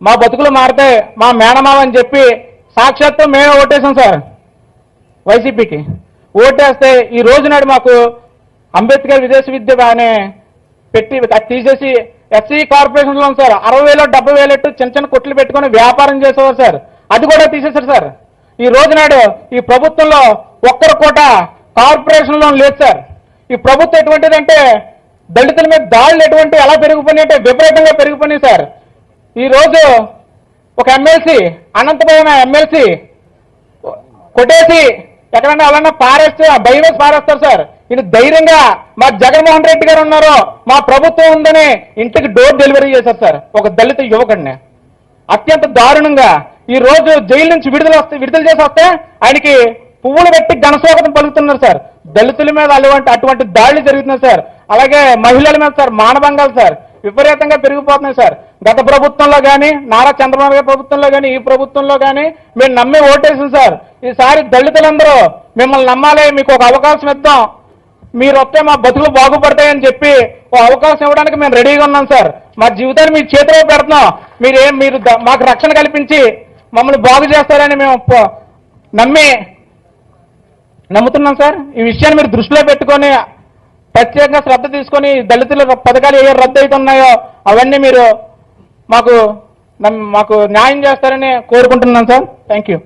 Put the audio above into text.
మా బతుకులు మారితే మా మేనమావ చెప్పి సాక్షాత్తు మేమే ఓటేసాం సార్. వైసీపీకి. ఓటేస్తే ఈ రోజు నాడు మాకు అంబేద్కర్ విదేశ విద్య అనే పెట్టి తీసేసి ఎస్సీ కార్పొరేషన్లో ఉంది సార్. అరవై వేలు డెబ్బై వేలు ఎట్టు చిన్న చిన్న కొట్లు పెట్టుకొని వ్యాపారం చేసేవారు సార్. అది కూడా తీసేశారు సార్. ఈ రోజు నాడు ఈ ప్రభుత్వంలో ఒక్కరు కూడా కార్పొరేషన్ లోన్ లేదు సార్. ఈ ప్రభుత్వం ఎటువంటిదంటే దళితుల మీద దాడులు ఎటువంటి ఎలా పెరిగిపోయినాయి అంటే విపరీతంగా పెరిగిపోయినాయి సార్. ఈరోజు ఒక ఎమ్మెల్సీ అనంతపురం ఎమ్మెల్సీ కొట్టేసి ఎక్కడన్నా అలానే పారేస్తే ఆ భయం వేసి పారేస్తారు సార్ ఇది ధైర్యంగా మా జగన్మోహన్ రెడ్డి గారు ఉన్నారు మా ప్రభుత్వం ఉందని ఇంటికి డోర్ డెలివరీ చేశారు సార్ ఒక దళిత యువకుడిని. అత్యంత దారుణంగా ఈ రోజు జైలు నుంచి విడుదల వస్తే విడుదల చేసి వస్తే ఆయనకి పువ్వులు పెట్టి ఘనస్వాగతం పలుకుతున్నారు సార్. దళితుల మీద అటువంటి అటువంటి దాడులు జరుగుతున్నాయి సార్. అలాగే మహిళల మీద సార్ మానభంగాలు సార్. విపరీతంగా పెరిగిపోతున్నాయి సార్. గత ప్రభుత్వంలో కానీ నారా చంద్రబాబు గారి ప్రభుత్వంలో కానీ ఈ ప్రభుత్వంలో కానీ మేము నమ్మి ఓటేసింది సార్. ఈసారి దళితులందరూ మిమ్మల్ని నమ్మాలి మీకు ఒక అవకాశం ఇద్దాం. మీరు వస్తే మా బతుకులు బాగుపడతాయని చెప్పి ఓ అవకాశం ఇవ్వడానికి మేము రెడీగా ఉన్నాం సార్. మా జీవితాన్ని మీ చేతిలో పెడుతున్నాం మీరేం మీరు మాకు రక్షణ కల్పించి మమ్మల్ని బాగు చేస్తారని మేము నమ్మి నమ్ముతున్నాం సార్. ఈ విషయాన్ని మీరు దృష్టిలో పెట్టుకొని ప్రత్యేకంగా శ్రద్ధ తీసుకొని దళితుల పథకాలు ఏ రద్దు అవుతున్నాయో అవన్నీ మీరు మాకు మాకు న్యాయం చేస్తారని కోరుకుంటున్నాను సార్. Thank you